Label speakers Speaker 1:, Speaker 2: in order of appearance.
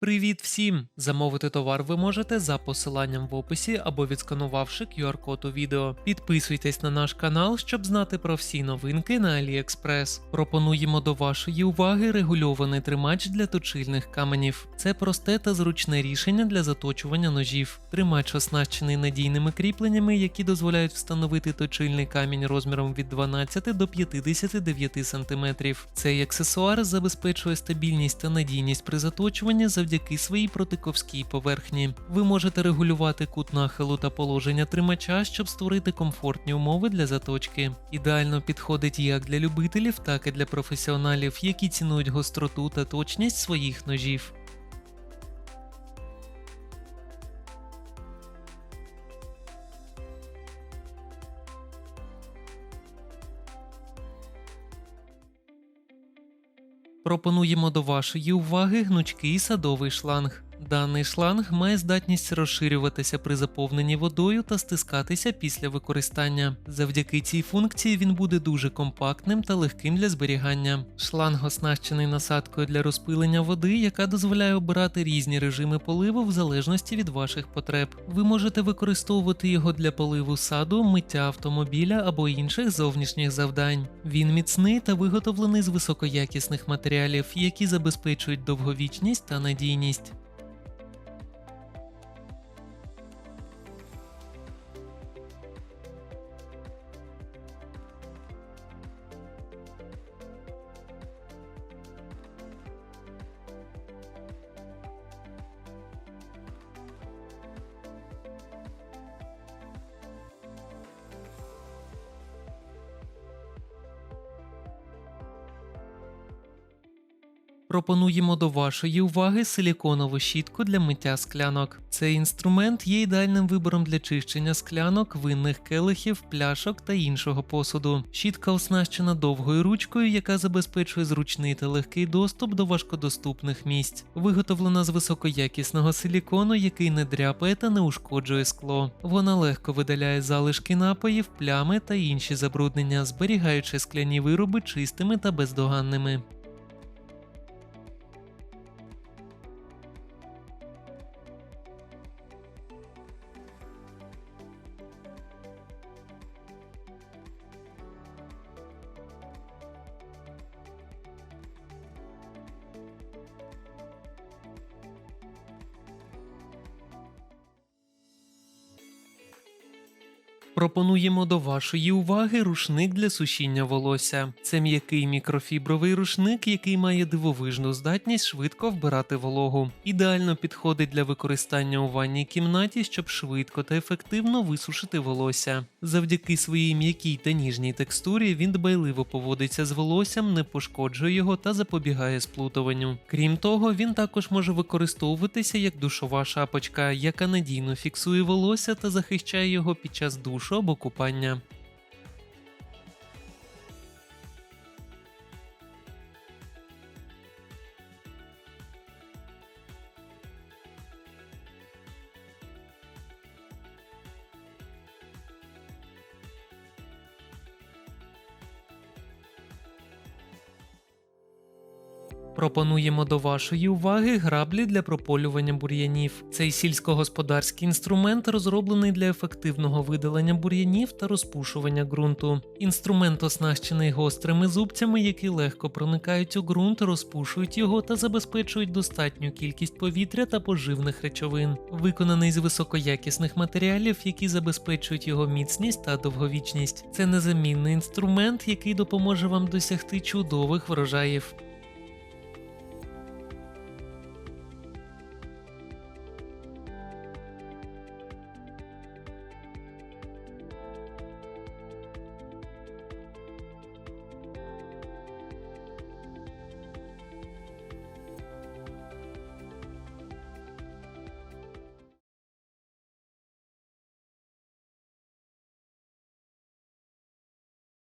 Speaker 1: Привіт всім! Замовити товар ви можете за посиланням в описі або відсканувавши QR-код у відео. Підписуйтесь на наш канал, щоб знати про всі новинки на AliExpress. Пропонуємо до вашої уваги регульований тримач для точильних каменів. Це просте та зручне рішення для заточування ножів. Тримач оснащений надійними кріпленнями, які дозволяють встановити точильний камінь розміром від 12 до 59 см. Цей аксесуар забезпечує стабільність та надійність при заточуванні завдяки своїй протиковській поверхні. Ви можете регулювати кут нахилу та положення тримача, щоб створити комфортні умови для заточки. Ідеально підходить як для любителів, так і для професіоналів, які цінують гостроту та точність своїх ножів. Пропонуємо до вашої уваги гнучкий садовий шланг. Даний шланг має здатність розширюватися при заповненні водою та стискатися після використання. Завдяки цій функції він буде дуже компактним та легким для зберігання. Шланг оснащений насадкою для розпилення води, яка дозволяє обирати різні режими поливу в залежності від ваших потреб. Ви можете використовувати його для поливу саду, миття автомобіля або інших зовнішніх завдань. Він міцний та виготовлений з високоякісних матеріалів, які забезпечують довговічність та надійність. Пропонуємо до вашої уваги силіконову щітку для миття склянок. Цей інструмент є ідеальним вибором для чищення склянок, винних келихів, пляшок та іншого посуду. Щітка оснащена довгою ручкою, яка забезпечує зручний та легкий доступ до важкодоступних місць. Виготовлена з високоякісного силікону, який не дряпає та не ушкоджує скло. Вона легко видаляє залишки напоїв, плями та інші забруднення, зберігаючи скляні вироби чистими та бездоганними. Пропонуємо до вашої уваги рушник для сушіння волосся. Це м'який мікрофібровий рушник, який має дивовижну здатність швидко вбирати вологу. Ідеально підходить для використання у ванній кімнаті, щоб швидко та ефективно висушити волосся. Завдяки своїй м'якій та ніжній текстурі він дбайливо поводиться з волоссям, не пошкоджує його та запобігає сплутуванню. Крім того, він також може використовуватися як душова шапочка, яка надійно фіксує волосся та захищає його під час душу або купання. Пропонуємо до вашої уваги граблі для прополювання бур'янів. Цей сільськогосподарський інструмент розроблений для ефективного видалення бур'янів та розпушування ґрунту. Інструмент оснащений гострими зубцями, які легко проникають у ґрунт, розпушують його та забезпечують достатню кількість повітря та поживних речовин. Виконаний з високоякісних матеріалів, які забезпечують його міцність та довговічність. Це незамінний інструмент, який допоможе вам досягти чудових врожаїв.